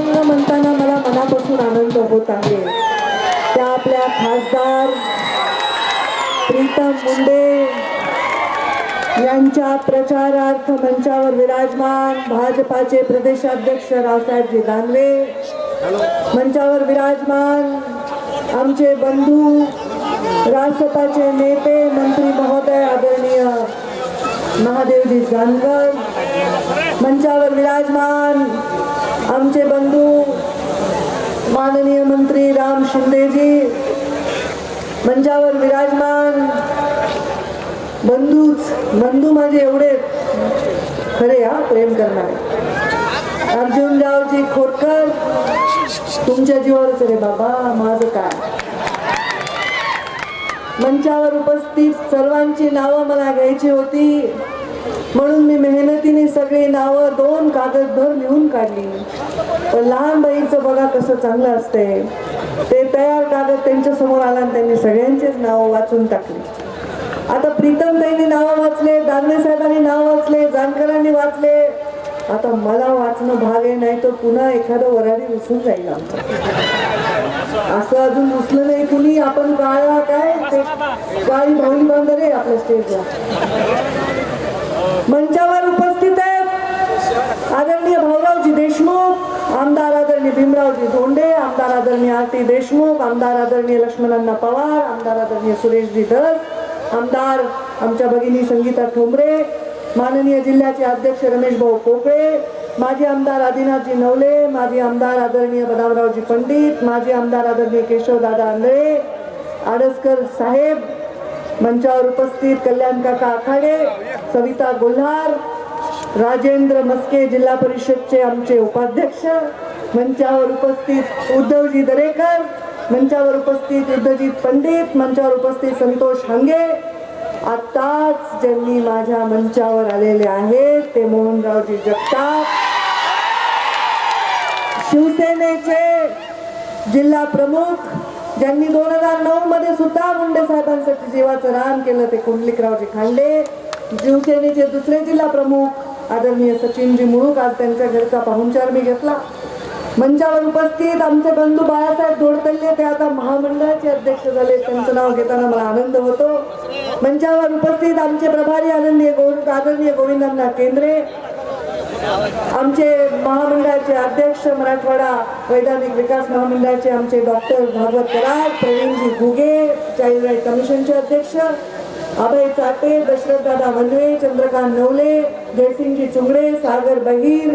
आज म्हणताना मला मनापासून आनंद होत आहे. त्या आपल्या खासदार प्रीतम मुंडे यांच्या प्रचारार्थ मंचावर विराजमान भाजपाचे प्रदेशाध्यक्ष रावसाहेबजी दानवे मंचावर विराजमान आमचे बंधू रासपाचे नेते मंत्री महोदय आदरणीय महादेवजी जानकर मंचावर विराजमान आमचे बंधू माननीय मंत्री राम शिंदेजी मंचावर विराजमान बंधूच बंधू माझे एवढे खरे हा प्रेम करणारे. अर्जुनरावजी खोटकर तुमच्या जीवावरच रे बाबा माझं काय? मंचावर उपस्थित सर्वांची नावं मला घ्यायची होती. म्हणून मी मेहनतीने सगळी नावं दोन कागदभर लिहून काढली. लहान बाईचं बघा कसं चांगलं असतंय. ते तयार कागद त्यांच्यासमोर आला आणि त्यांनी सगळ्यांचेच नावं वाचून टाकली. आता प्रीतम ताईंनी नावं वाचले दानवे साहेबांनी नाव वाचले जानकरांनी वाचले. आता मला वाचणं भाग आहे नाही तर पुन्हा एखादं वराडी विसरून जाईल आमचं. असं अजून उचलं नाही कुणी. आपण काळा काय? काही काळी भाऊनी बांधरे आपल्या स्टेजला मंचावर उपस्थित आहे. आदरणीय भाऊरावजी देशमुख आमदार आदरणीय भीमरावजी धोंडे आमदार आदरणीय आरती देशमुख आमदार आदरणीय लक्ष्मणांना पवार आमदार आदरणीय सुरेशजी धस आमदार आमच्या भगिनी संगीता ठोंबरे माननीय जिल्ह्याचे अध्यक्ष रमेश भाऊ पोकळे माजी आमदार आदिनाथजी नवले माजी आमदार आदरणीय बदामरावजी पंडित माजी आमदार आदरणीय केशवदादा आंधळे आडसकर साहेब मंचावर उपस्थित कल्याण काका आखाडे सविता गोल्हार राजेंद्र मस्के जिल्हा परिषदचे आमचे उपाध्यक्ष मंचावर उपस्थित उद्धवजी दरेकर मंचावर उपस्थित युद्धजीत पंडित मंचावर उपस्थित संतोष हंगे. आताच ज्यांनी माझ्या मंचावर आलेले आहेत ते मोहनरावजी जगताप. शिवसेनेचे जिल्हा प्रमुख ज्यांनी दोन हजार नऊ मध्ये सुद्धा मुंडे साहेबांसाठी जीवाचं रान केलं ते कुंडलिकरावजी खांडे. शिवसेनेचे दुसरे जिल्हा प्रमुख आदरणीय सचिनजी मुळूक आज त्यांच्या घरचा पाहुणचार मी घेतला. मंचावर उपस्थित आमचे बंधू बाळासाहेब दोडतल्ले ते आता महामंडळाचे अध्यक्ष झाले. त्यांचं नाव घेताना मला आनंद होतो. मंचावर उपस्थित आमचे प्रभारी आनंदीय गोविंद आदरणीय गोविंदांना केंद्रे. आमचे महामंडळाचे अध्यक्ष मराठवाडा वैधानिक विकास महामंडळाचे आमचे doctor Bhagwat Karad Pravinji Ghuge child right कमिशनचे अध्यक्ष अभय चाटे दशरथदादा मनवे चंद्रकांत नवले जयसिंगजी चुंगडे सागर बहीर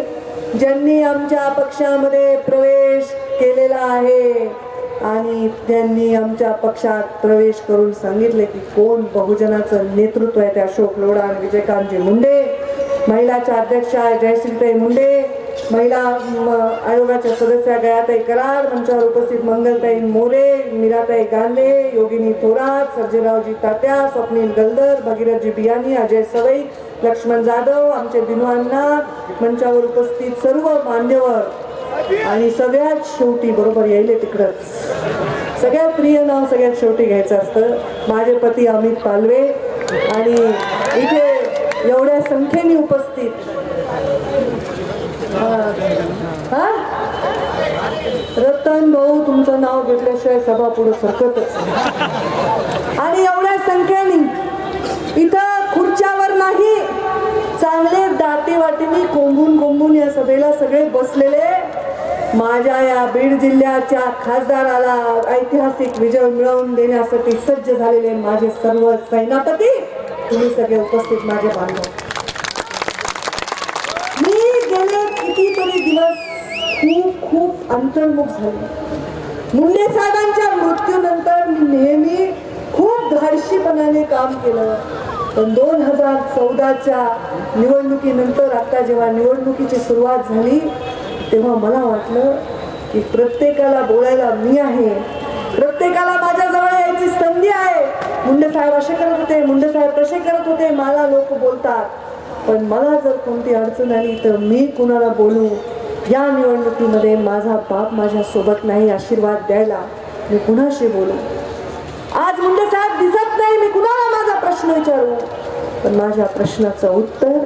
ज्यांनी आमच्या पक्षामध्ये प्रवेश केलेला आहे. आणि त्यांनी आमच्या पक्षात प्रवेश करून सांगितले की कोण बहुजनाचं नेतृत्व आहे ते अशोक लोढा आणि विजयकांतजी मुंडे महिलाच्या अध्यक्षा जयश्रीताई मुंडे महिला म, आयोगाच्या सदस्या गयाताई कराड मंचावर उपस्थित मंगलताई मोरे मीराताई गांधे योगिनी थोरात सर्जेरावजी तात्या स्वप्नील गलदर भगीरथजी बियानी अजय सवई लक्ष्मण जाधव आमचे दिनवांना मंचावर उपस्थित सर्व मान्यवर आणि सगळ्यात शेवटी बरोबर यायले तिकडंच. सगळ्यात प्रिय नाव सगळ्यात शेवटी घ्यायचं असतं. माझे पती अमित पालवे आणि इथे एवढ्या संख्येने उपस्थित हा? रतन भाऊ तुमचं नाव घेतल्याशिवाय सभा पुढे सरकतच आणि एवढ्या संख्येने इथं खुर्च्यावर नाही चांगले दाटी वाटीने कोंबून कोंबून या सभेला सगळे बसलेले. माझ्या या बीड जिल्ह्याच्या खासदाराला ऐतिहासिक विजय मिळवून देण्यासाठी सज्ज झालेले माझे सर्व सैनापती तुम्ही सगळे उपस्थित माझे बांधव खूप अंतर्मुख झाले. मुंडे साहेबांच्या मृत्यूनंतर मी नेहमी खूप धाडशीपणाने काम केलं. पण दोन हजार चौदाच्या निवडणुकीनंतर आता जेव्हा निवडणुकीची सुरुवात झाली तेव्हा मला वाटलं की प्रत्येकाला बोलायला मी आहे. प्रत्येकाला माझ्याजवळ यायची संधी आहे. मुंडे साहेब असे करत होते मुंडे साहेब कसे करत होते मला लोक बोलतात. पण मला जर कोणती अडचण आली तर मी कुणाला बोलू? या निवडणुकीमध्ये माझा बाप माझ्या सोबत नाही आशीर्वाद द्यायला मी कुणाशी बोलू? आज मुंडे साहेब दिसत नाही मी कुणाला माझा प्रश्न विचारू? पण माझ्या प्रश्नाचं उत्तर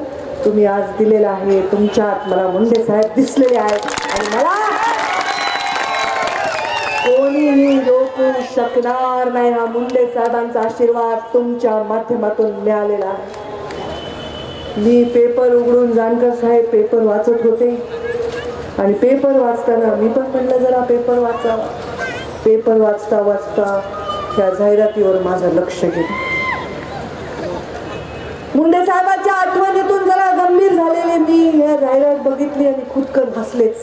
तुम्ही आज दिलेलं आहे. तुमच्यात मला मुंडे साहेब दिसलेले आहेत. आणि मला कोणीही रोखू शकणार नाही हा मुंडे साहेबांचा आशीर्वाद तुमच्या माध्यमातून मिळालेला आहे. मी पेपर उघडून जानकर साहेब पेपर वाचत होते. आणि पेपर वाचताना मी पण म्हणलं जरा पेपर वाचा. पेपर वाचता वाचता त्या जाहिरातीवर माझं लक्ष गेलं. मुंडे साहेबांच्या आठवणीतून जरा गंभीर झालेले मी या जाहिरात बघितली आणि खुदकन हसलेच.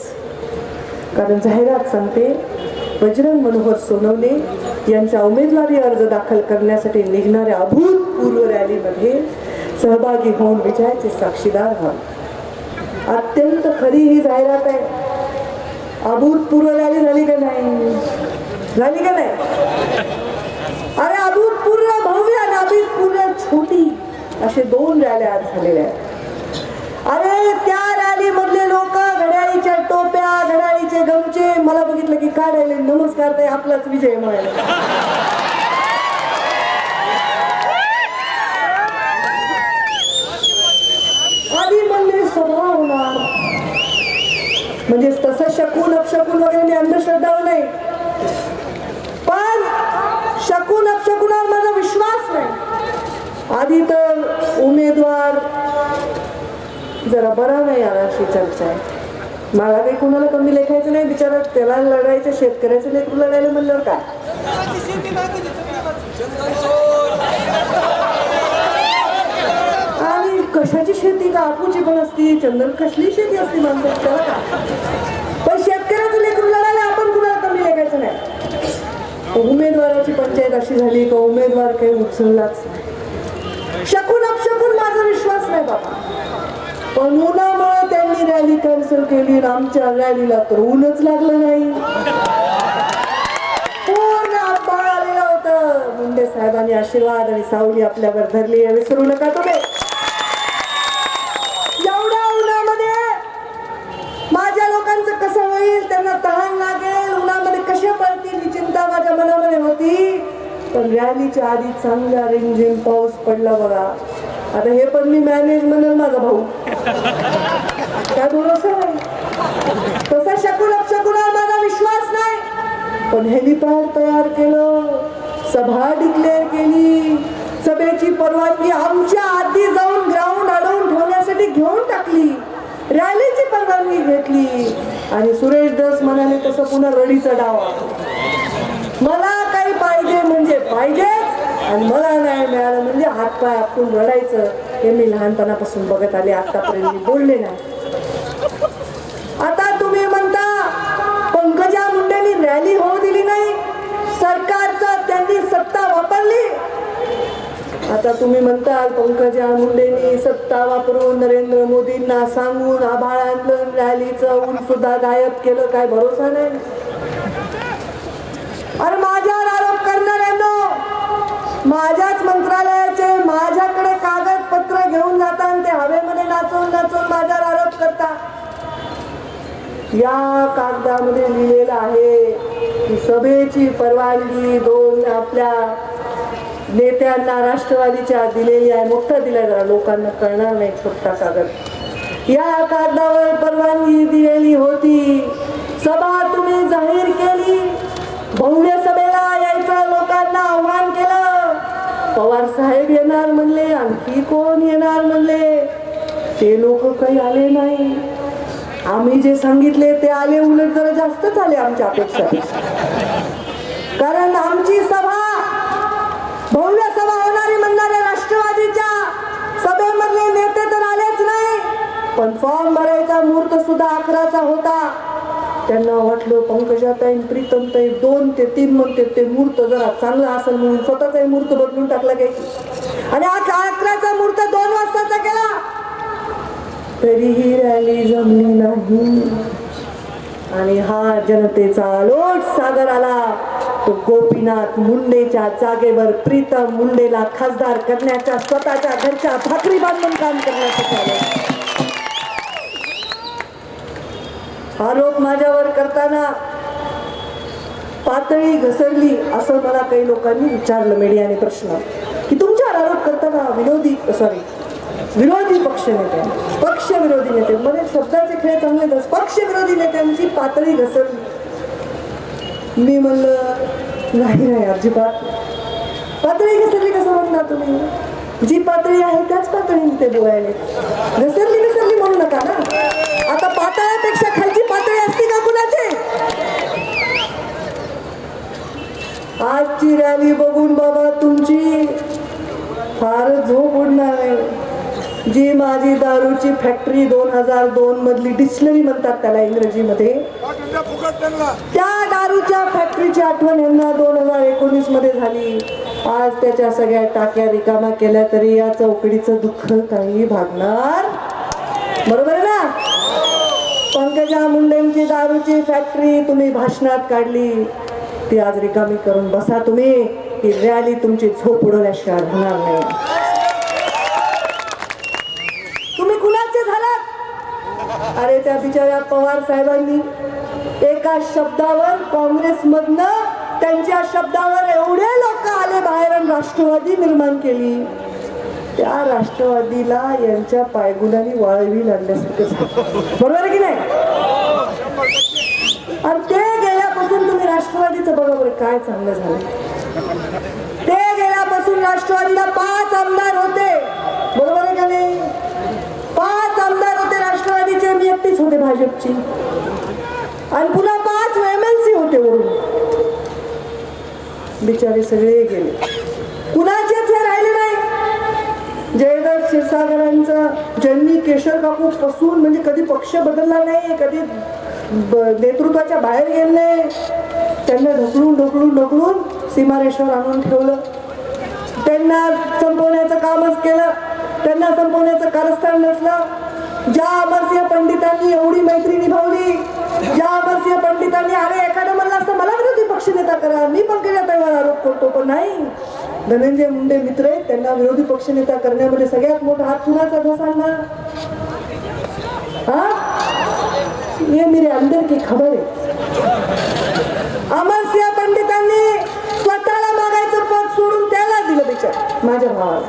कारण जाहिरात सांगते बजरंग मनोहर सोनवणे यांचा उमेदवारी अर्ज दाखल करण्यासाठी निघणाऱ्या अभूतपूर्व रॅलीमध्ये सहभागी होऊन विजयाचे साक्षीदार व्हा अत्यंत खरी ही जाहिरात आहे. अभूतपूर्व रॅली झाली का नाही? झाली का नाही? अरे अभूतपूर्व भव्य नाभूतपूर्व छोटी असे दोन रॅल्या आज झालेल्या आहेत. अरे त्या रॅली मधले लोक घड्याळीच्या टोप्या घड्याळीचे गमचे मला बघितलं की काय राहिले नमस्कार ते आपलाच विजय म्हणाले आधी म्हणले सभा होणार म्हणजे तसं शकून अपशकून वगैरे मी अंधश्रद्धावर नाही. पण शकून अपशकुनावर माझा विश्वास नाही. आधी तर उमेदवार जरा बरा नाही आला अशी चर्चा आहे. मला काही कुणाला कमी लेखायचं नाही बिचारा त्याला लढायचं शेतकऱ्याचं लेकरू लढायला म्हणल्यावर काय आणि कशाची शेती का? आपूची पण असती. चंदन कसली शेती असती माणसं? पण शेतकऱ्याचं लेकरू लढायला आपण कुणाला कमी लेखायचं नाही. उमेदवाराची पंचायत अशी झाली का उमेदवार काही उचललाच नाही. शकून अपशकून माझा विश्वास नाही बाबा. पण उन्हामुळे त्यांनी रॅली कॅन्सल केली. आमच्या रॅलीला तर ऊनच लागलं नाही. पूर्ण आभाळ आलेलं मुंडे साहेबांनी आशीर्वाद आणि सावली आपल्यावर धरली विसरू नका तुम्ही एवढ्या उन्हामध्ये माझ्या लोकांचं कसं होईल त्यांना तहान लागेल उन्हामध्ये कसे पडतील ही चिंता माझ्या मनामध्ये होती पण रॅलीच्या आधी चांगला रिमझिम पाऊस पडला बघा. आता हे पण मी मॅनेज म्हणेल माझा भाऊ. काय भरोसा नाही. तसा शकून अपशकुनावर माझा विश्वास नाही. पण हेलिपॅड तयार केलं. सभा डिक्लेअर केली. सभेची परवानगी आमच्या आधी जाऊन ग्राउंड अडवून ठेवण्यासाठी घेऊन टाकली. रॅलीची परवानगी घेतली. आणि सुरेश दस म्हणाले तसं पुन्हा रडीचा डावा मला काही पाहिजे म्हणजे पाहिजे. आणि मला नाही मिळालं म्हणजे हातपाय आपण रडायचं. हे मी लहानपणापासून बघत आले आतापर्यंत मी बोलले नाही. आता तुम्ही म्हणता पंकजा मुंडेंनी रॅली होऊ दिली नाही. सरकारचं त्यांनी सत्ता वापरली. आता तुम्ही म्हणताल पंकजा मुंडेंनी सत्ता वापरून नरेंद्र मोदींना सांगून आभाळ आणलं रॅलीचं ऊन सुद्धा गायब केलं काय भरोसा नाही. अरे माझ्या माझ्याच मंत्रालयाचे माझ्याकडे कागदपत्र घेऊन जाता आणि ते हवेमध्ये नाचवून नाचवून माझ्यावर आरोप करता. या कागदामध्ये लिहिलेलं आहे की सभेची परवानगी दोन आपल्या नेत्यांना राष्ट्रवादीच्या दिलेली आहे. मोठं दिलं लोकांना कळणार नाही छोटा कागद. या कागदावर परवानगी दिलेली होती. सभा तुम्ही जाहीर केली. भव्य सभेला यायचं लोकांना आव्हान पवार साहेब येणार म्हणले आणखी कोण येणार म्हणले? ते लोक काही आले नाही. आम्ही जे सांगितले ते आले उलट जरा जास्तच आले आमच्या अपेक्षापेक्षा कारण आमची सभा भव्य सभा होणारी म्हणणाऱ्या राष्ट्रवादीच्या सभेमधले नेते तर आलेच नाही पण फॉर्म भरायचा मुहूर्त सुद्धा अकराचा होता. त्यांना वाटलं पंकजाताई प्रीतमताई दोन ते तीन म्हणते ते मूर्त जरा चांगलं असेल म्हणून स्वतःचाही मूर्त बदलून टाकला काही. आणि अकराचा मूर्त दोन वाजताचा केला. तरीही रॅली जमली नाही. आणि हा जनतेचा लोट सागर आला. तो गोपीनाथ मुंडेच्या जागेवर प्रीतम मुंडेला खासदार करण्याच्या स्वतःच्या घरच्या भाकरी बांधून काम करण्यासाठी आलं. आरोप माझ्यावर करताना पातळी घसरली असं मला काही लोकांनी विचारलं मीडियाने प्रश्न. की तुमच्यावर आरोप करताना विनोदी सॉरी विरोधी पक्ष नेते पक्ष विरोधी नेते मध्ये शब्दाचे खेळ चांगले पक्ष विरोधी नेत्यांची पातळी घसरली. मी म्हणलं नाही नाही अजिबात. पातळी घसरली कसं म्हणता तुम्ही? जी पातळी आहे त्याच पातळीने ते बोलायले. घसरली घसरली म्हणू नका ना. आता पातळ्यापेक्षा खालची पातळी असती का कुणाची आजची रॅली बघून बाबा तुमची फार झोप उडणार आहे. जी माझी दारूची फॅक्टरी दोन हजार दोन मधली डिस्लरी म्हणतात त्याला इंग्रजीमध्ये. त्या दारूच्या फॅक्टरीची आठवण यांना दोन हजार एकोणीसमध्ये झाली. आज त्याच्या सगळ्या टाक्या रिकामा केल्या तरी या चौकडीचं दुःख काही भागणार बरोबर आहे ना? पंकजा मुंडेंची दारूची फॅक्टरी तुम्ही भाषणात काढली. ती आज रिकामी करून बसा तुम्ही. ही रॅली तुमची झोप उडवल्याशिवाय होणार नाही. तुम्ही कुणाचे झालात. अरे त्या बिचाऱ्या पवार साहेबांनी एका शब्दावर काँग्रेसमधनं त्यांच्या शब्दावर एवढे लोक आले बाहेर आणि राष्ट्रवादी निर्माण केली. त्या राष्ट्रवादीला यांच्या पायगुणाने वाळवी लागल्यासारखं बरोबर की नाही? आणि ते राष्ट्रवादीचं बघा बरं काय चांगलं झालं? ते गेल्यापासून राष्ट्रवादीला पाच आमदार होते. बरोबर आहे का नाही? पाच आमदार होते राष्ट्रवादीचे मी एकटीच होते भाजपची. आणि पुन्हा पाच एमएलसी सी होते वरून. बिचारे सगळे गेले. कुणाचेच हे राहिले नाही. जयदत्त क्षीरसागरांचं ज्यांनी केशर कापूरपासून म्हणजे कधी पक्ष बदलला नाही कधी नेतृत्वाच्या बाहेर गेले नाही. त्यांना ढकलून ढकलून ढकलून सीमारेश्वर आणून ठेवलं. त्यांना संपवण्याचं कामच केलं. त्यांना संपवण्याचं कारस्थान नसलं. ज्या अमरसिंह पंडितांनी एवढी मैत्री निभावली ज्या अमरसिंह पंडितांनी अरे एखादं म्हणलं असतं मला विरोधी पक्ष नेता करा मी पण पंकजाताईवर आरोप करतो. पण नाही. धनंजय मुंडे मित्र आहेत त्यांना विरोधी पक्ष नेता करण्यामध्ये सगळ्यात मोठा हात कुणाचा? घसांना हा? ये मेरे अंदर की खबर आहे. अमरसिंह पंडितांनी स्वतःला मागायचं पद सोडून त्याला दिलं बिचार माझ्या भावाला.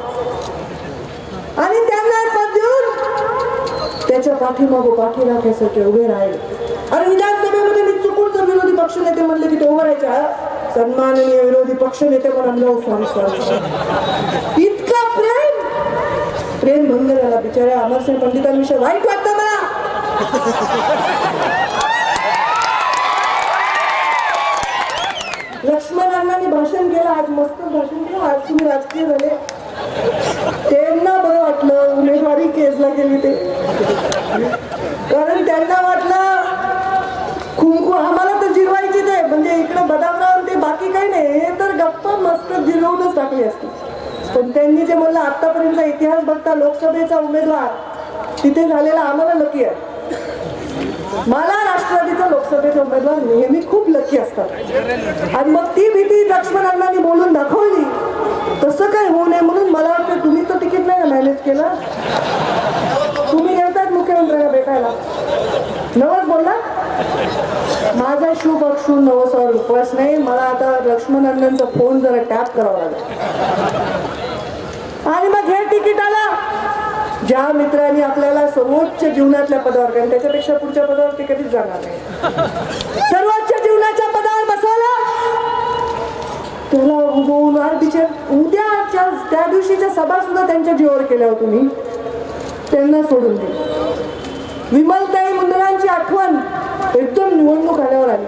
आणि त्यांना पद देऊन त्याच्या पाठीमागो पाठी राखण्यासाठी उभे राहिले. आणि विधानसभेमध्ये मी चुकून जर विरोधी पक्ष नेते म्हणले की ते उभं राहायच्या सन्माननीय विरोधी पक्ष नेते म्हणून स्वामी स्वामी. इतका प्रेम! प्रेम भंग झाला बिचाऱ्या अमरसिंह पंडितांविषयी. वाईट वाटतं मला. मस्त भाषण केलं. आज तुम्ही राजकीय झाले. त्यांना बरं वाटलं उमेदवारी केसला गेली ते. कारण त्यांना वाटलं कुंकू आम्हाला तर जिरवायची ते. म्हणजे इकडे बदामराव ते बाकी काही नाही. हे तर गप्पा मस्त जिरवूनच टाकली असते पण त्यांनी जे म्हणलं आतापर्यंतचा इतिहास बघता लोकसभेचा उमेदवार तिथे झालेला आम्हाला लकी आहे. मला लोकसभेचा उमेदवार नेहमी खूप लकी असतात. आणि मग ती भीती लक्ष्मण अण्णांनी बोलून दाखवली. तसं काय होऊ नये म्हणून मला वाटतं तुम्ही तर तिकीट नाही मॅनेज केलं. तुम्ही येतात मुख्यमंत्र्यांना भेटायला. नवस बोलला. माझा शू बक्षून नवसावर उपवास नाही. मला आता लक्ष्मण अण्णांचा फोन जरा टॅप करावा लागेल. आणि मग हे तिकीट आला. ज्या मित्रांनी आपल्याला सर्वोच्च जीवनातल्या पदावर कारण त्याच्यापेक्षा पुढच्या पदावर ते कधीच जाणार नाही. सर्वोच्च जीवनाच्या पदावर बसवलं. त्याला उभवून तिच्या उद्याच्या त्या दिवशीच्या सभा सुद्धा त्यांच्या जीवावर केल्या हो तुम्ही. त्यांना सोडून दिली विमलताई मुंडरांची आठवण एकदम निवडणूक आल्यावर आली.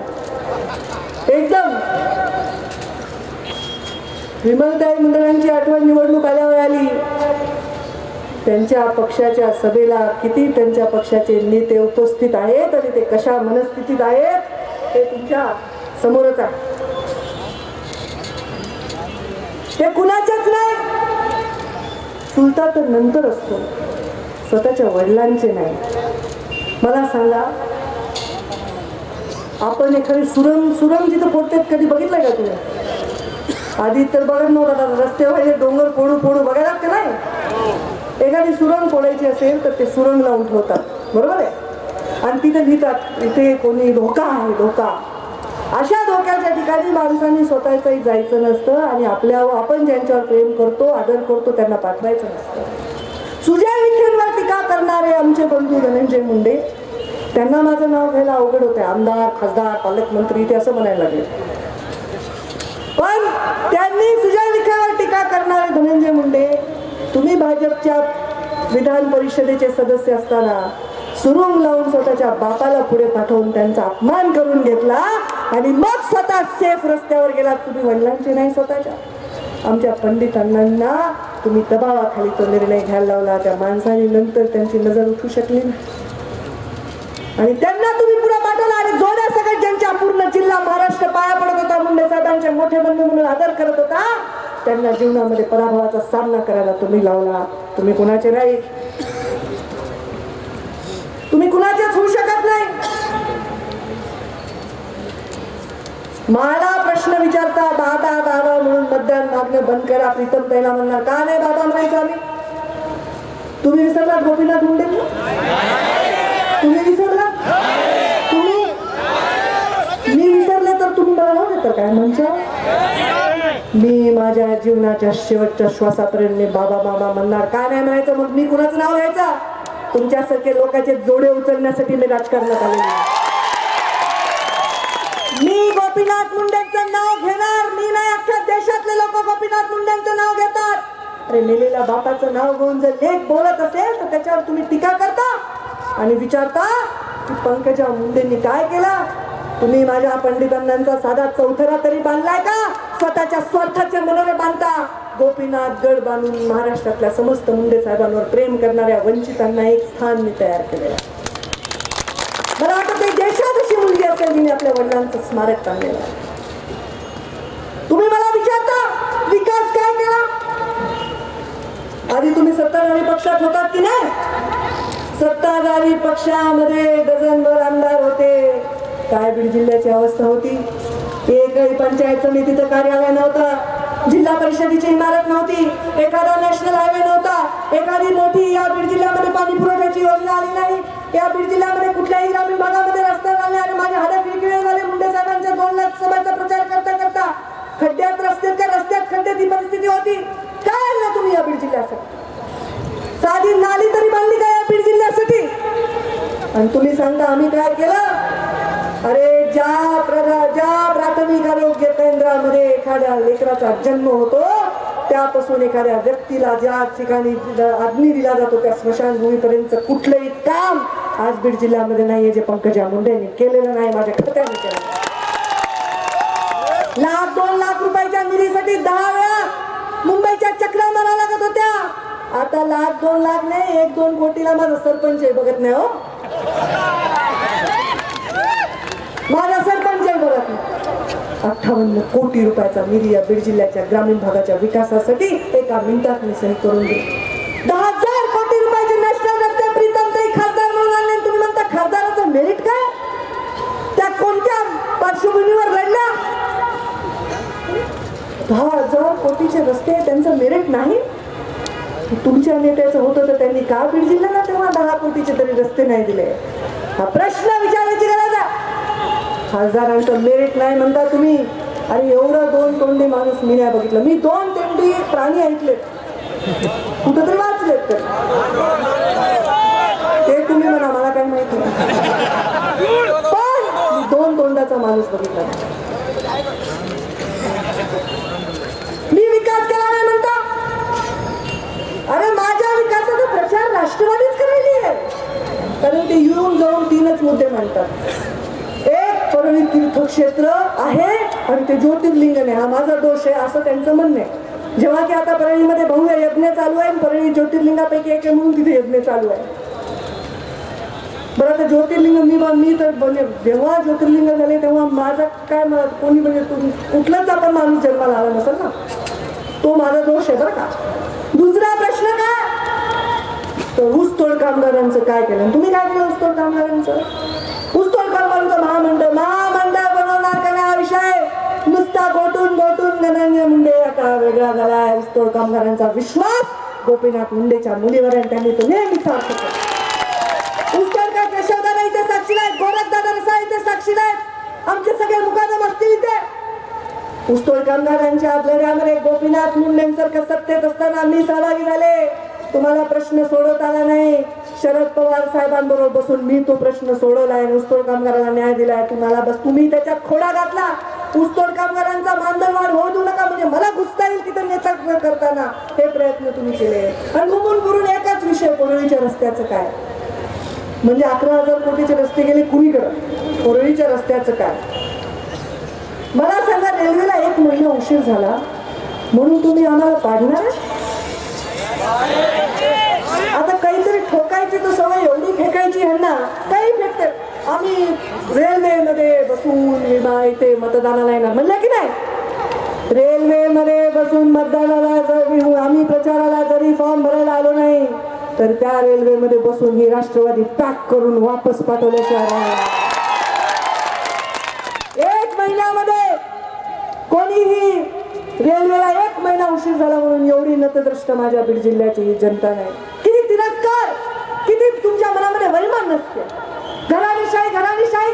एकदम. विमलताई मुंडरांची आठवण निवडणूक आल्यावर आली. त्यांच्या पक्षाच्या सभेला किती त्यांच्या पक्षाचे नेते उपस्थित आहेत आणि ते कशा मनस्थितीत आहेत ते तुमच्या समोरच आहे. ते कुणाच्याच नाही. चुलता तर नंतर असतो. स्वतःच्या वडिलांचे नाही. मला सांगा आपण एखादी सुरंग सुरंग जिथं फोडतात कधी बघितलंय का तुम्ही? आधी तर बघत नव्हता आता रस्त्यावर डोंगर फोडू फोडू बघायला का नाही एखादी सुरंग असेल तर ते सुरंग लावून ठेवतात. बरोबर आहे? आणि तिथे लिहितात इथे कोणी धोका आहे धोका. अशा धोक्याच्या ठिकाणी माणसांनी स्वतःचंही जायचं नसतं आणि आपल्या आपण ज्यांच्यावर प्रेम करतो आदर करतो त्यांना पाठवायचं नसतं. सुजय विखेंवर टीका करणारे आमचे बंधू धनंजय मुंडे त्यांना माझं नाव घ्यायला अवघड होते आमदार खासदार पालकमंत्री ते असं म्हणायला लागले. पण त्यांनी सुजय विखेवर टीका करणारे धनंजय मुंडे तुम्ही भाजपच्या विधान परिषदेचे सदस्य असताना सुरुंग लावून स्वतःच्या बापाला पुढे पाठवून त्यांचा अपमान करून घेतला आणि मग स्वतः सेफ रस्त्यावर गेलात. तुम्ही वडिलांचे नाही स्वतःच्या. आमच्या पंडित अण्णांना तुम्ही दबावाखाली तो निर्णय घ्यायला लावला. त्या माणसाने नंतर त्यांची नजर उठू शकली नाही. आणि त्यांना तुम्ही पुढे पाठवला आणि जोड्या सगळ्यात ज्यांच्या पूर्ण जिल्हा महाराष्ट्र पाया पडत होता. मुंडे साहेबांचे मोठे बंधू म्हणून आदर करत त्यांना जीवनामध्ये पराभवाचा सामना करायला तुम्ही लावला. तुम्ही कुणाचे नाही तुम्ही कुणाचेच होऊ शकत नाही. मला प्रश्न विचारता दादा दादा म्हणून मतदान मागणं बंद करा. प्रीतम ताईला म्हणणार का नाही दादा म्हणायचं आम्ही. तुम्ही विसरलात गोपीनाथ मुंडे तुम्ही विसरलात? तुम्ही? मी विसरले तर तुम्ही मला नाव काय? म्हणजे? मी माझ्या जीवनाच्या शेवटच्या श्वासापर्यंत मी बाबा बाबा म्हणणार काय नाही म्हणायचं? मग मी कुणाचं नाव घ्यायचं? तुमच्यासारखे लोकांचे जोडे उचलण्यासाठी मी राजकारणात आले मी गोपीनाथ मुंडेंचं नाव घेणार. मी नाही अख्ख्या देशातले लोक गोपीनाथ मुंडेंचं नाव घेतात. अरे मेलेल्या बापाचं नाव घेऊन जर लेख बोलत असेल तर त्याच्यावर तुम्ही टीका करता आणि विचारता की पंकजा मुंडेंनी काय केलं? तुम्ही माझ्या पंडितांचा साधा चौथरा तरी बांधलाय का? स्वतःच्या स्वार्थाचे मनोरे बांधता गोपीनाथ गड बांधून महाराष्ट्रातल्या समस्त मुंडे साहेबांवर प्रेम करणाऱ्या वंचितांना एक स्थान मी तयार केलेलं आहे. मला वाटतं देशात अशी मुलगी असेल मी आपल्या वडिलांचं स्मारक काढलेलं आहे. तुम्ही मला विचारता विकास काय केला आधी तुम्ही सत्ताधारी पक्षात होतात की नाही सत्ताधारी पक्षामध्ये डझनभर आमदार होते काय बीड जिल्ह्याची अवस्था होती एकही पंचायत समितीचं कार्यालय नव्हतं. जिल्हा परिषदेची इमारत नव्हती. एखादा नॅशनल हायवे नव्हता. एखादी मोठी या बीड जिल्ह्यामध्ये पाणी पुरवठ्याची योजना आली नाही. या बीड जिल्ह्यामध्ये कुठल्याही ग्रामीण भागामध्ये रस्ता झाले आणि माझे हाडं किरकिरे झाले. मुंडे साहेबांच्या दोन लाख सभाचा प्रचार करता करता खड्ड्यात रस्त्यात त्या रस्त्यात खड्ड्यात ही परिस्थिती होती. काय आणलं तुम्ही या बीड जिल्ह्यासाठी? साधी नाली तरी बांधली का या बीड जिल्ह्यासाठी? आणि तुम्ही सांगता आम्ही काय केलं? अरे ज्या प्रधा ज्या प्राथमिक आरोग्य केंद्रामध्ये एखाद्या लेकराचा जन्म होतो त्यापासून एखाद्या व्यक्तीला ज्या ठिकाणी अग्नी दिला जातो त्या स्मशानभूमीपर्यंत कुठलंही काम आज बीड जिल्ह्यामध्ये नाहीये जे पंकजा मुंडेंनी केलेलं नाही माझ्या खात्याने केलं लाख दोन लाख रुपयाच्या निधीसाठी दहा वेळा मुंबईच्या चक्रा मारा लागत होत्या. आता लाख दोन लाख नाही एक दोन कोटीला माझा सरपंच बघत नाही हो माझा सरपंच आहे बघत नाही अठ्ठावन्न कोटी रुपयाचा निधी या बीड जिल्ह्याच्या ग्रामीण भागाच्या विकासासाठी एका मिनिटात मी सही करून दिली. दहा हजार कोटी रुपयाचे नॅशनल रस्ते प्रीतम ताई खासदार म्हणून आणले. तुम्ही म्हणता खासदाराचं मेरिट काय? त्या कोणत्या पार्श्वभूमीवर लढल्या? दहा हजार कोटीचे रस्ते त्यांचं मेरिट नाही? तुमच्या नेत्याचं होतं तर त्यांनी का बीड जिल्ह्याला तेव्हा दहा कोटीचे तरी रस्ते नाही दिले? हा प्रश्न विचारायची गरज खासदारांचं मेरिट नाही म्हणता तुम्ही. अरे एवढं दोन तोंडी माणूस मी नाही बघितलं. मी दोन तोंडी प्राणी ऐकलेत. कुठंतरी वाचलेत तर ते तुम्ही म्हणा मला काय माहिती नाही. पण दोन तोंडाचा माणूस बघितला. मी विकास केला नाही म्हणता. अरे माझ्या विकासाचा प्रचार राष्ट्रवादीच करायची आहे. कारण ते येऊन जाऊन तीनच मुद्दे म्हणतात. वरळी तीर्थक्षेत्र आहे आणि ते ज्योतिर्लिंग आहे. हा माझा दोष आहे असं त्यांचं म्हणणं आहे. जेव्हा की आता परळीमध्ये भव्य यज्ञ चालू आहे परळी ज्योतिर्लिंगापैकी एक आहे म्हणून तिथे यज्ञ चालू आहे. बरं आता ज्योतिर्लिंग मी मी तर म्हणजे जेव्हा ज्योतिर्लिंग झाले तेव्हा माझा काय कोणी म्हणजे कुठलाच आपण माणूस जन्माला आला नसेल ना? तो माझा दोष आहे बरं का. दुसरा प्रश्न काय? तर ऊसतोड कामगारांचं काय केलं? तुम्ही काय केलं ऊसतोड कामगारांचं? पुस्तक कल्पनचं महामंडळ महामंडळ बनवणार का नाही हा विषय? नुसता गोटून गोटून धनंजय मुंडे आता वेगळा झाला आहे उस्तोड कामगारांचा विश्वास. गोपीनाथ मुंडेच्या मुलीवर आणि त्यांनी तो नेहमी सार्थ पुस्तककार इथे इथे इथे. कामगारांच्या गोपीनाथ मुंडेंसारखं सत्तेत असताना मी सहभागी झाले. तुम्हाला प्रश्न सोडवता आला नाही. शरद पवार साहेबांबरोबर बसून मी तो प्रश्न सोडवलाय. ऊसतोड कामगाराला न्याय दिलाय. तुम्हाला बस तुम्ही त्याच्यात खोडा घातला. ऊसतोड कामगारांचा मानधनवाढ होऊ देऊ नका. म्हणजे मला घुसता येईल तिथं नेतृत्व करताना. हे प्रयत्न तुम्ही केले. आणि घुमून फिरून एकाच विषय कोरळीच्या रस्त्याचं काय? म्हणजे अकरा हजार कोटीचे रस्ते गेले कुणीकडं? कोरळीच्या रस्त्याचं काय? मला सांगा रेल्वेला एक महिना उशीर झाला. म्हणून तुम्ही आम्हाला पाडणार ठोकायची तर सवय एवढी फेकायची ह्यांना काही फेकते. आम्ही रेल्वेमध्ये बसून विमा इथे मतदानाला येणार. म्हणलं की नाही? रेल्वेमध्ये बसून मतदानाला जर आम्ही प्रचाराला जरी फॉर्म भरायला आलो नाही तर त्या रेल्वेमध्ये बसून ही राष्ट्रवादी पॅक करून वापस पाठवल्याशिवाय एक महिन्यामध्ये कोणीही रेल्वेला एक महिना उशीर झाला म्हणून एवढी नतद्रष्ट माझ्या बीड जिल्ह्याची ही जनता नाही. तुमच्या वैमान नसते घराविषयी घराणीशाही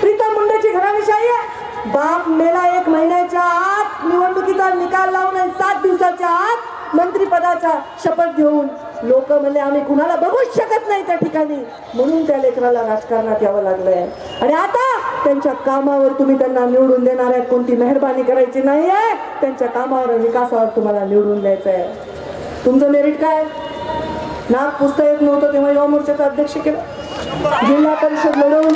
प्रीतम मुंडेची घराणीशाही आहे. बाप मेला एक महिन्याच्या आत निवडणुकीचा निकाल लावून आणि सात दिवसाच्या आत मंत्रीपदाचा शपथ घेऊन लोक म्हणले आम्ही कुणाला बघूच शकत नाही त्या ठिकाणी. म्हणून त्या लेकराला राजकारणात यावं लागलंय. आणि आता त्यांच्या कामावर तुम्ही त्यांना निवडून देणार आहे. कोणती मेहरबानी करायची नाहीये. त्यांच्या कामावर विकासावर तुम्हाला निवडून द्यायचं आहे तुमचं मेरिट काय? नाव पुस्तक येत नव्हतं तेव्हा युवा मोर्चाचा अध्यक्ष केला. जिल्हा परिषद लढवून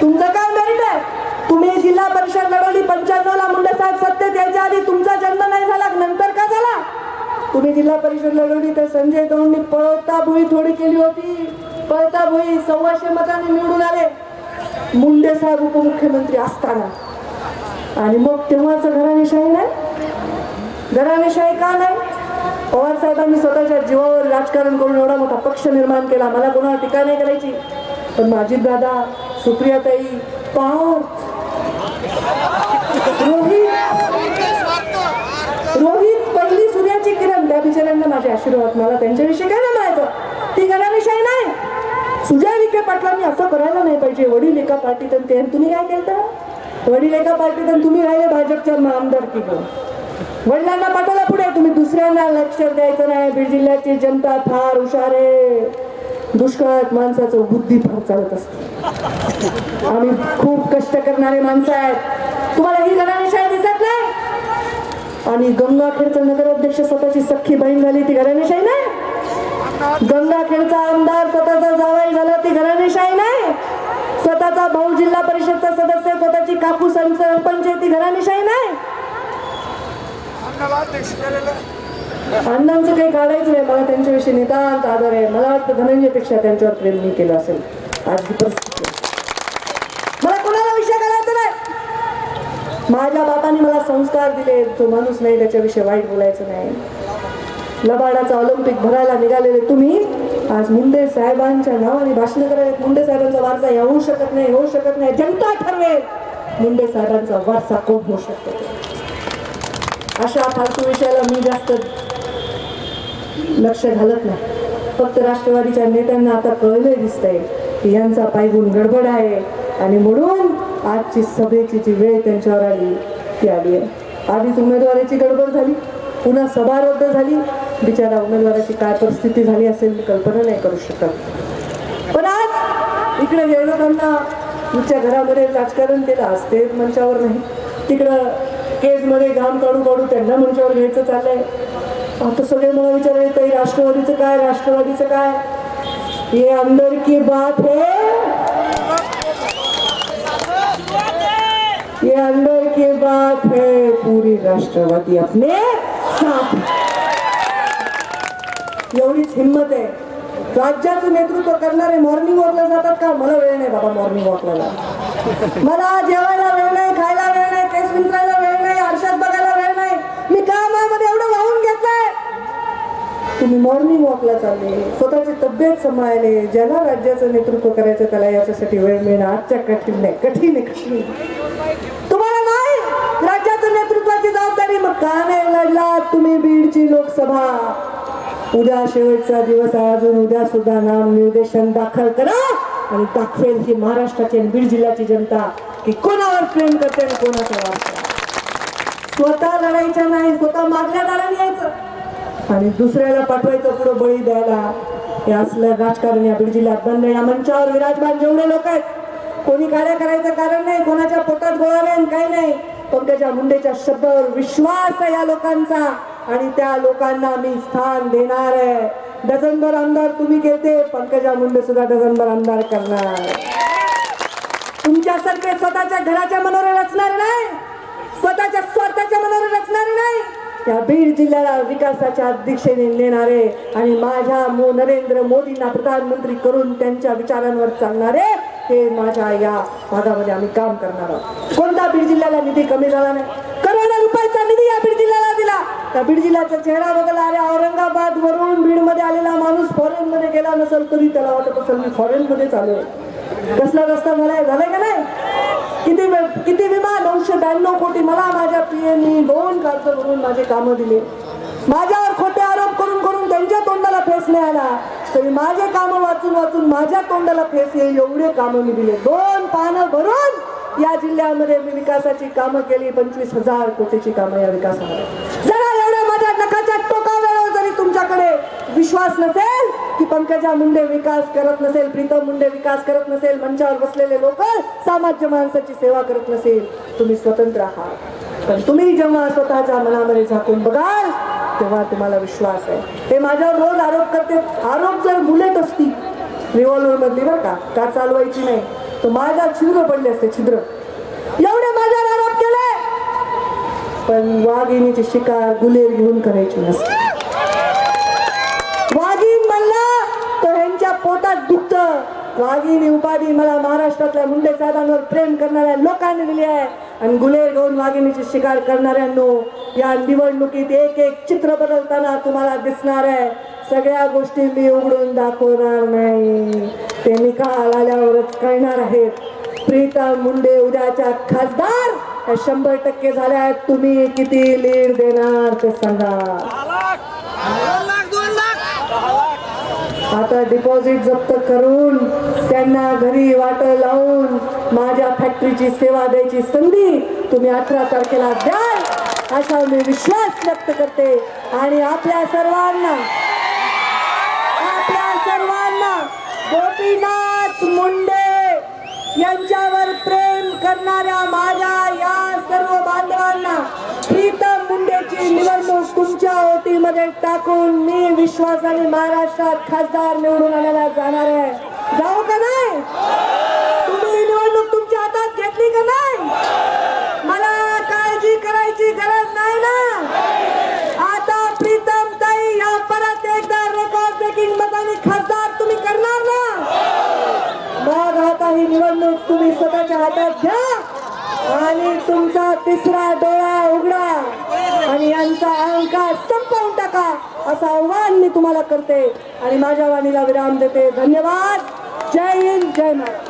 तुमचं काय मेरिट आहे? तुम्ही जिल्हा परिषद लढवली पंच्याण्णव ला मुंडे साहेब सत्तेत यायच्या आधी तुमचा जन्म नाही झाला नंतर का झाला? तुम्ही जिल्हा परिषद लढवली तर संजय दौंडनी पळता भुई थोडी केली होती. पळता भुई सव्वाशे मताने निवडून आले. मुंडे साहेब उपमुख्यमंत्री असताना. आणि मग तेव्हाच घराणेशाही नाही? घराणेशाही का नाही? पवार साहेबांनी स्वतःच्या जीवावर राजकारण करून एवढा मोठा पक्ष निर्माण केला. मला कोणावर टीका नाही करायची. पण माझी दादा सुप्रियाताई पार्थ रोहित. रोहित पहिली सूर्याची किरण. त्या बिचाऱ्यांना माझे आशीर्वाद. मला त्यांच्याविषयी काय नाही म्हणायचं ती घराविषयी नाही. सुजय विखे पाटलांनी असं करायला नाही पाहिजे. वडील एका पार्टीत आणि ते तुम्ही काय केलं वडील एका पार्टीत आणि तुम्ही राहिले भाजपच्या आमदारकी घेऊन वडिलांना पाठवला पुढे. तुम्ही दुसऱ्यांना लक्ष द्यायचं नाही. बीड जिल्ह्याची जनता फार हुशार आहे. दुष्काळात माणसाचं बुद्धी फार चालत असते. आम्ही खूप कष्ट करणारे माणसं आहेत. तुम्हाला ही घराणेशाही दिसत नाही? आणि गंगाखेडचा नगराध्यक्ष स्वतःची सख्खी बहीण झाली ती घराणेशाही नाही? गंगाखेडचा आमदार स्वतःचा जावाई झाला ती घराणेशाही नाही? स्वतःचा भाऊ जिल्हा परिषदचा सदस्य स्वतःची कापूस पंचायती सरपंच आहे ती घराणेशाही नाही? अण्णांचं काही काढायचं नाही. मला त्यांच्याविषयी नितांत आदर आहे. मला वाटतं धनंजयपेक्षा त्यांच्यावर प्रेम मी केलं असेल. आजची परिस्थिती मला कोणाला विषय करायचा नाही. माझ्या बापाने मला संस्कार दिले. जो माणूस नाही त्याच्याविषयी वाईट बोलायचं नाही. लबाडाचा ऑलिम्पिक भरायला निघालेले तुम्ही आज मुंडे साहेबांच्या नावाने भाषण करायला मुंडे साहेबांचा वारसा येऊ शकत नाही होऊ शकत नाही. जनता ठरवेल. मुंडे साहेबांचा वारसा कोण होऊ शकतो? अशा फालतू विषयाला मी जास्त लक्ष घालत नाही. फक्त राष्ट्रवादीच्या नेत्यांना आता कळलंय दिसतंय की यांचा पायगुण गडबड आहे आणि म्हणून आजची सभेची जी वेळ त्यांच्यावर आली ती आली आहे. आधीच उमेदवाराची गडबड झाली पुन्हा सभा रद्द झाली. बिचारा उमेदवाराची काय परिस्थिती झाली असेल मी कल्पना नाही करू शकत. पण आज इकडे विरोधांना तुमच्या घरामध्ये राजकारण केलं असते ते मंचावर नाही तिकडं केजमध्ये घाम काढू काढू त्यांना मंचावर घ्यायचं चाललंय. आता सगळे मला विचारले येतंय, राष्ट्रवादीचं काय? राष्ट्रवादीचं काय? ये अंदर की बात है. ये अंदर की बात है पूरी राष्ट्रवादी अपने साथ एवढीच हिंमत आहे. राज्याचं नेतृत्व करणारे मॉर्निंग वॉकला जातात का? मला वेळ नाही बाबा मॉर्निंग वॉकला मला जेवायला वेळ नाही खायला वेळ नाही केस विंचायला वेळ नाही आरशात बघायला वेळ नाही मी कामामध्ये एवढं वाहून घेतलंय तुम्ही मॉर्निंग वॉकला चालले. स्वतःची तब्येत सांभाळले. ज्याला राज्याचं नेतृत्व करायचं त्याला याच्यासाठी वेळ मिळणं आजच्या कठीण नाही. कठीण आहे कठीण तुम्हाला नाही? राज्याचं नेतृत्वाची जबाबदारी. मग का नाही लढला तुम्ही बीडची लोकसभा? उद्या शेवटचा दिवस आहे अजून. उद्या सुद्धा नाम निर्देशन दाखल करा. आणि दाखवेल ही महाराष्ट्राची आणि बीड जिल्ह्याची जनता की कोणावर प्रेम करते आणि कोणाचा वापर स्वतः लढायच्या नाही. स्वतः मागल्या दाराने यायचं. आणि दुसऱ्याला पाठवायचं पुढे बळी द्यायला. हे असलं राजकारण या बीड जिल्ह्यात बंद या मंचावर विराजमान जेवढे लोक आहेत कोणी कार्य करायचं कारण नाही कोणाच्या पोटात गोळा नाही आणि काही नाही पंकजा मुंडेच्या शब्दावर विश्वास आहे या लोकांचा. आणि त्या लोकांना मी स्थान देणार आहे. डझनभर आमदार तुम्ही केलते पंकजा मुंडे सुद्धा डझनभर आमदार करणार. तुमच्यासारखे स्वतःच्या घराच्या मनावर रचणार नाही. स्वतःच्या स्वार्थाच्या मनावर रचणार नाही. त्या बीड जिल्ह्याला विकासाच्या दिशेने नेणारे आणि माझ्या मो नरेंद्र मोदींना प्रधानमंत्री करून त्यांच्या विचारांवर चालणारे हे माझ्या या भागामध्ये आम्ही काम करणार आहोत. कोणता बीड जिल्ह्याला निधी कमी झाला नाही? करोडो रुपयाचा निधी या बीड जिल्ह्याला दिला. त्या बीड जिल्ह्याचा चेहरा बदलला अरे औरंगाबाद वरून बीडमध्ये आलेला माणूस फॉरेन मध्ये गेला नसेल तरी त्याला वाटत असेल मी फॉरेन मध्ये चालू कसला रस्ता झालाय झालाय का नाही? किती किती विमा नऊशे ब्याण्णव कोटी. मला माझ्या पीएमनी दोन खर्च करून माझे कामं दिले. माझ्यावर खोटे आरोप करून करून त्यांच्या तोंडाला फेस नाही आला. तरी माझे कामं वाचून वाचून माझ्या तोंडाला फेस येईल एवढे कामं मी दिले. दोन पानं भरून या जिल्ह्यामध्ये मी विकासाची कामं केली. पंचवीस हजार कोटीची कामं या विकासामध्ये. जरा एवढ्या माझ्या नखाच्या टोकावेळेवर जरी तुमच्याकडे विश्वास नसेल की पंकजा मुंडे विकास करत नसेल प्रीतम मुंडे विकास करत नसेल मंचावर बसलेले लोक सामान्य माणसाची सेवा करत नसेल तुम्ही स्वतंत्र आहात. पण तुम्ही जेव्हा स्वतःच्या मनामध्ये झाकून बघाल तेव्हा तुम्हाला विश्वास आहे. ते माझ्यावर रोज आरोप करते. आरोप जर बुलेट असती रिव्हॉल्वर मधली बरं का का चालवायची नाही तर माझ्या छिद्र पडले असते छिद्र. एवढे माझ्यावर आरोप केले. पण वाघिणीची शिकार गुलेर घेऊन करायची नसते वाघीण म्हणलं तर ह्यांच्या पोटात दुखत वाघिणी उपाधी मला महाराष्ट्रातल्या मुंडे साधांवर प्रेम करणाऱ्या लोकांनी दिली आहे. आणि गुलेर घेऊन वाघिणीची शिकार करणाऱ्यांनो या निवडणुकीत एक एक चित्र बदलताना तुम्हाला दिसणार आहे. सगळ्या गोष्टी मी उघडून दाखवणार नाही. ते निकाल आल्यावरच कळणार आहेत. प्रीतम मुंडे उद्याच्या खासदार शंभर टक्के झाल्या आहेत. तुम्ही किती लीड देणार ते सांगा. आता डिपॉझिट जप्त करून त्यांना घरी वाट लावून माझ्या फॅक्टरीची सेवा द्यायची संधी तुम्ही अठरा तारखेला द्याल असा मी विश्वास व्यक्त करते. आणि आपल्या सर्वांना आपल्या सर्वांना गोपीनाथ मुंडे यांच्यावर प्रेम करणाऱ्या माझ्या या सर्व बांधवांना मुंडेची निवडणूक तुमच्या ओटीमध्ये टाकून मी विश्वासाने महाराष्ट्रात खासदार निवडून आणायला जाणार आहे. जाऊ का नाही? तुम्ही निवडणूक तुमच्या हातात घेतली का नाही? मला काळजी करायची गरज नाही ना? आता प्रीतम ताई या परत एकदा रेकॉर्ड ब्रेकिंग मताने खासदार तुम्ही करणार ना? मग आता ही निवडणूक तुम्ही स्वतःच्या हातात घ्या आणि तुमचा तिसरा डोळा उघडा. आणि यांचा अहंकार संपवून टाका असं आव्हान मी तुम्हाला करते. आणि माझ्या वाणीला विराम देते. धन्यवाद. जय हिंद जय महाराज